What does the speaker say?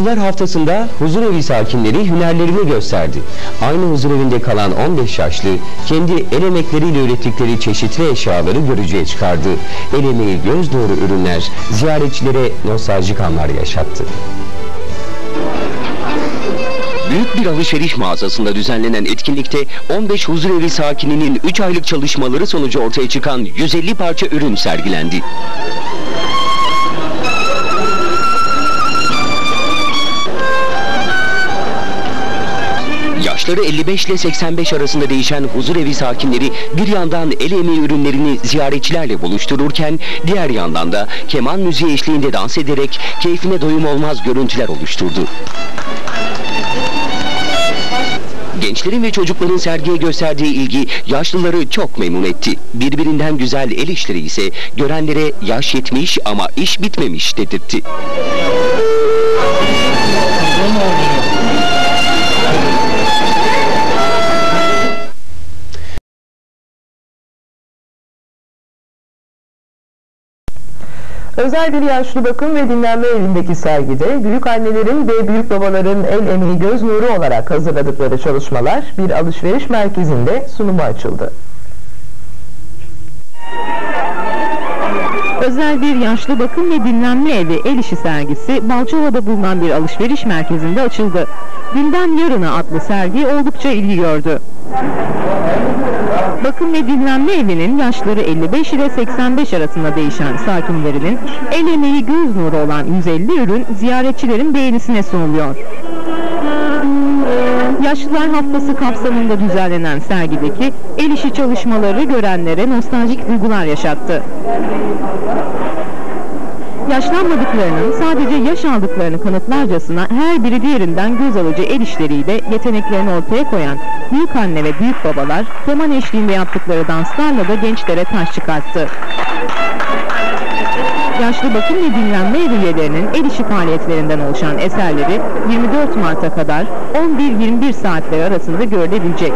Yaşlılar haftasında huzurevi sakinleri hünerlerini gösterdi. Aynı huzurevinde kalan 15 yaşlı kendi el emekleriyle ürettikleri çeşitli eşyaları görücüye çıkardı. El emeği göz doğru ürünler ziyaretçilere nostaljik anlar yaşattı. Büyük bir alışveriş mağazasında düzenlenen etkinlikte 15 huzurevi sakininin 3 aylık çalışmaları sonucu ortaya çıkan 150 parça ürün sergilendi. Yaşları 55 ile 85 arasında değişen huzurevi sakinleri bir yandan el emeği ürünlerini ziyaretçilerle buluştururken diğer yandan da keman müziği eşliğinde dans ederek keyfine doyum olmaz görüntüler oluşturdu. Gençlerin ve çocukların sergiye gösterdiği ilgi yaşlıları çok memnun etti. Birbirinden güzel el işleri ise görenlere yaş yetmiş ama iş bitmemiş dedirtti. Özel bir yaşlı bakım ve dinlenme evindeki sergide büyük annelerin ve büyük babaların el emeği göz nuru olarak hazırladıkları çalışmalar bir alışveriş merkezinde sunuma açıldı. Özel bir yaşlı bakım ve dinlenme evi el işi sergisi Balçova'da bulunan bir alışveriş merkezinde açıldı. Günden Yarına adlı sergi oldukça ilgi gördü. Bakım ve dinlenme evinin yaşları 55 ile 85 arasında değişen sakinlerinin el emeği göz nuru olan 150 ürün ziyaretçilerin beğenisine sunuluyor. Yaşlılar Haftası kapsamında düzenlenen sergideki el işi çalışmaları görenlere nostaljik duygular yaşattı. Yaşlanmadıklarının sadece yaş aldıklarını kanıtlarcasına her biri diğerinden göz alıcı el işleriyle yeteneklerini ortaya koyan büyük anne ve büyük babalar keman eşliğinde yaptıkları danslarla da gençlere taş çıkarttı. Yaşlı bakım ve dinlenme evi üyelerinin el işi faaliyetlerinden oluşan eserleri 24 Mart'a kadar 11-21 saatler arasında görülebilecek.